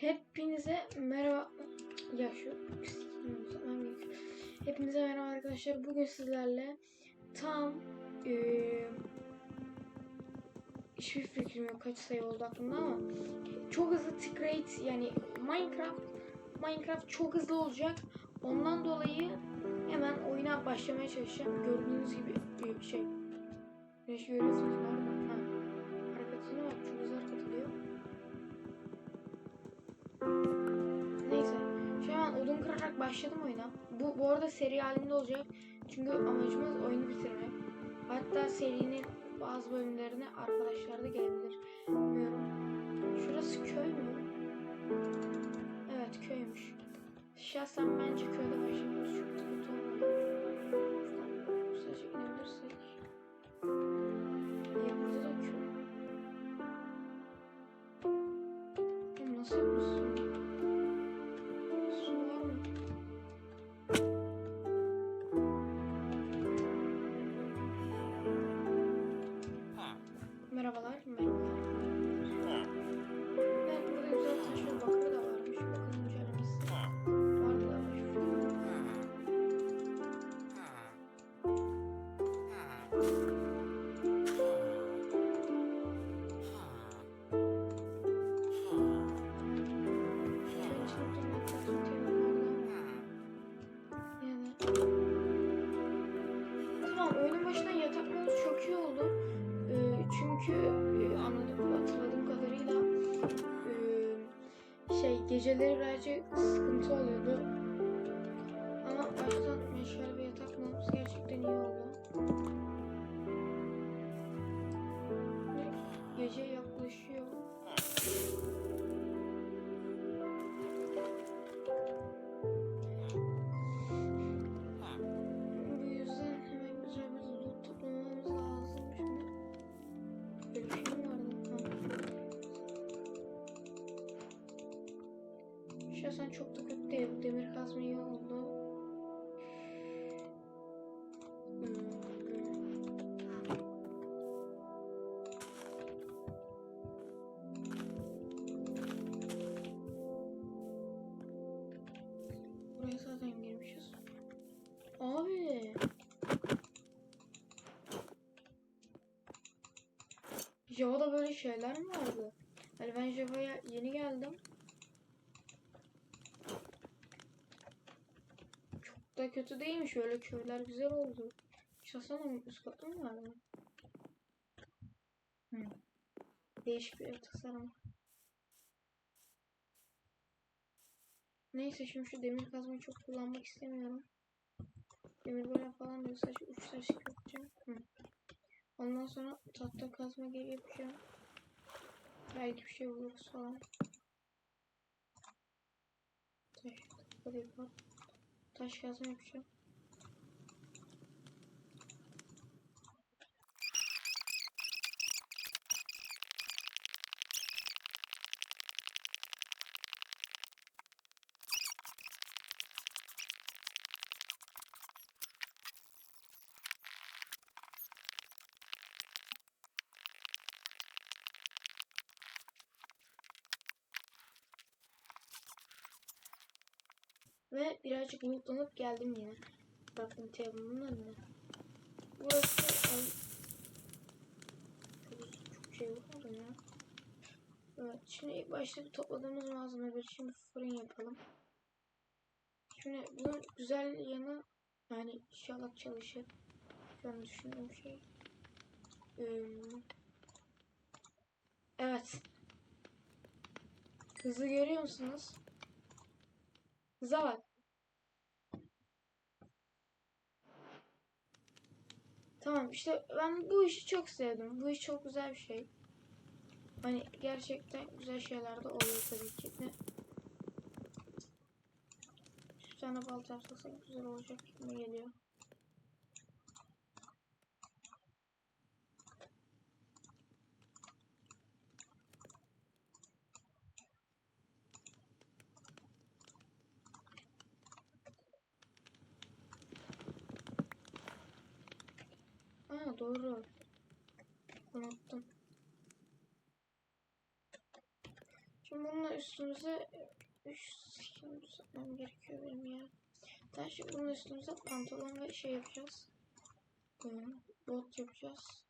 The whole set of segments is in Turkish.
Hepinize merhaba. Ya şu. Hepinize merhaba arkadaşlar. Bugün sizlerle tam eee hiçbir fikrim yok kaç sayı oldu aklımda ama çok hızlı tick rate yani Minecraft Minecraft çok hızlı olacak. Ondan dolayı hemen oyuna başlamaya çalışacağım. Gördüğünüz gibi bir şey. Güneş görüyorsunuz var başladım oyuna. Bu, bu arada seri halinde olacak. Çünkü amacımız oyunu bitirmek. Hatta serinin bazı bölümlerine arkadaşlar da gelebilir. Bilmiyorum. Şurası köy mü? Evet köymüş. Şahsen bence köyde başlamamız çok kötü olmadı. Sadece inebilirsek. Ya burada da köy. Nasıl yapmışsın? Çünkü e, anladığım, hatırladığım kadarıyla e, şey geceleri birazcık sıkıntı oluyordu. Böyle şeyler mi vardı? Hani ben Java'ya yeni geldim. Çok da kötü değilmiş. Öyle köyler güzel oldu. Şahsen üst katı mı vardı? Hmm. Değişik bir ev tasarımı. Neyse şimdi şu demir kazmayı çok kullanmak istemiyorum. Demir böyle falan değil. Sadece uç taş yapacağım. Hı. Ondan sonra tahta kazma geri yapacağım. Belki bir şey buluruz falan. Taş. Taş kazma yapacağım. Ve birazcık lootlanıp geldim yine. Bakın table'ın önüne. Burası ay, çok şey oldu ya. Evet, şimdi ilk başta bir topladığımız malzemeleri şimdi fırın yapalım. Şimdi bunun güzel yanı yani inşallah çalışır. Ben düşündüğüm şey. Ee, evet. Hızı görüyor musunuz? Hıza bak. Tamam işte ben bu işi çok sevdim. Bu iş çok güzel bir şey. Hani gerçekten güzel şeyler de oluyor tabii ki de. Bir tane balta güzel olacak gibi geliyor. Doğru. Unuttum. Şimdi bununla üstümüze 3 skin düzeltmem gerekiyor benim ya. Ben şimdi bunun üstümüze pantolon ve şey yapacağız. Hmm, bot yapacağız.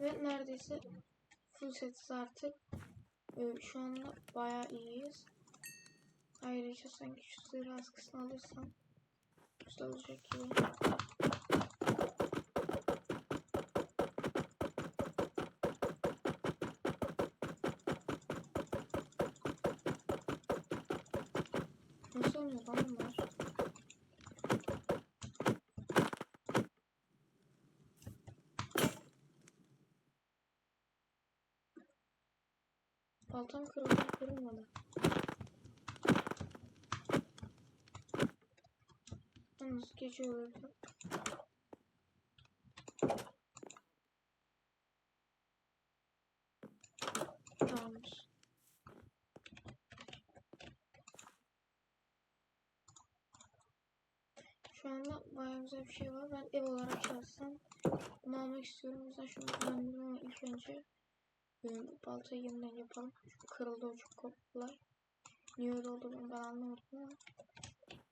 Ve neredeyse full setiz artık. Ee, şu anda bayağı iyiyiz. Ayrıca sanki şu zırh askısını alırsam güzel olacak gibi. Nasıl oynuyor lan bunlar? Baltam kırıldı, kırılmadı. Yalnız gece. Tamamdır. Şu anda bayağı güzel bir şey var. Ben ev olarak şahsen bunu almak istiyorum. O yüzden şunu kullanıyorum ilk önce benim baltayı yeniden yapalım. Kırıldı o çok kolay. Niye öyle olduğunu ben anlamadım ama.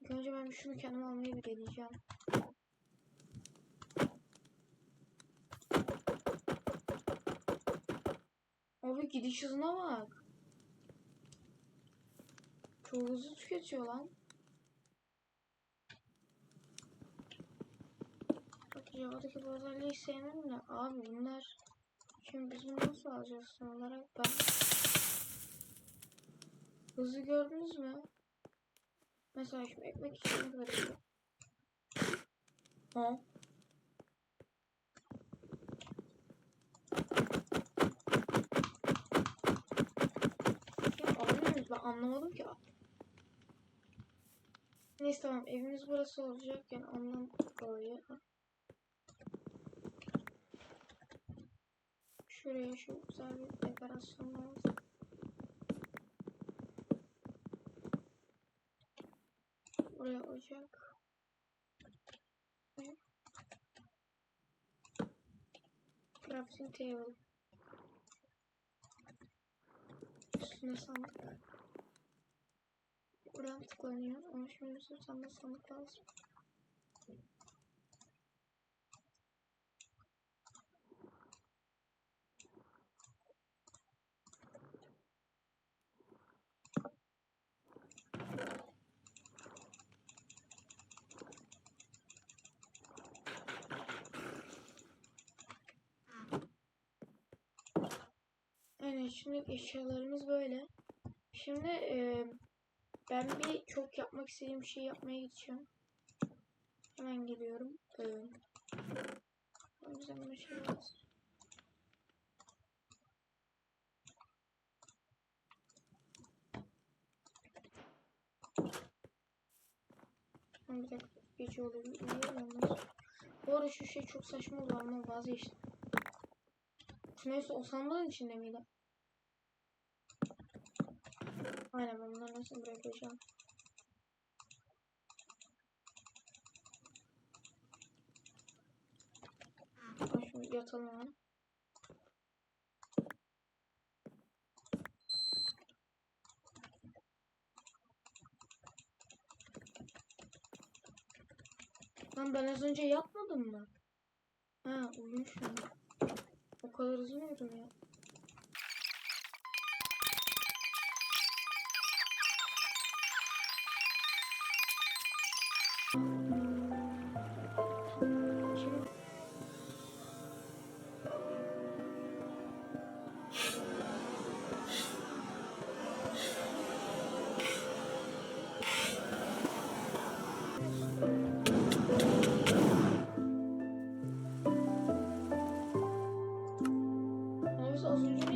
Önce ben şunu kendim almayı bir deneyeceğim. Abi gidiş hızına bak. Çok hızlı tüketiyor lan. Bak Java'daki bu özelliği sevmem de abi bunlar Şimdi biz bunu nasıl alacağız son olarak ben Hızı gördünüz mü? Mesela şimdi ekmek için ne kadar. Ha? Ya anlıyor muyuz? Ben anlamadım ki. Neyse tamam evimiz burası olacak yani ondan dolayı. Şuraya şu güzel bir dekorasyon lazım. Buraya ocak. Crafting table. Üstüne sandık. Buradan tıklanıyor ama şimdi tane sandık lazım. Aynen şimdi eşyalarımız böyle. Şimdi e, ben bir çok yapmak istediğim şey yapmaya gideceğim. Hemen geliyorum. E, o yüzden bir şey lazım. Bir dakika gece oluyor. Bu arada şu şey çok saçma oldu ama vazgeçtim. Neyse o sandığın içinde miydi? Aynen ben bunları nasıl bırakacağım? Şimdi yatalım hemen. Lan ben az önce yatmadım mı? Ha uyumuşum. O kadar hızlı mıydım ya? Oysa az önce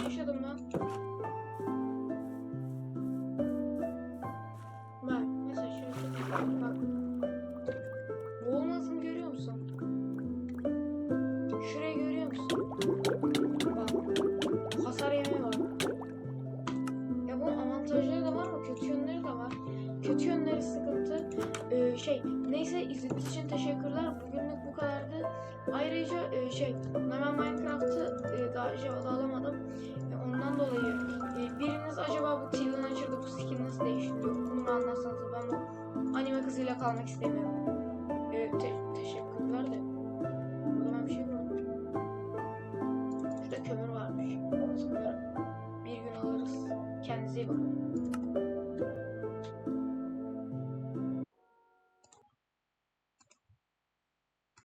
Neyse izlediğiniz için teşekkürler. Bugünlük bu kadardı. Ayrıca e, şey ben Minecraft'ı e, daha Java'da alamadım. E, ondan dolayı e, biriniz acaba bu TV Launcher'da bu skin'i nasıl değiştiriyor? Bunu anlatsanız ben bu anime kızıyla kalmak istemiyorum. E, te teşekkürler de.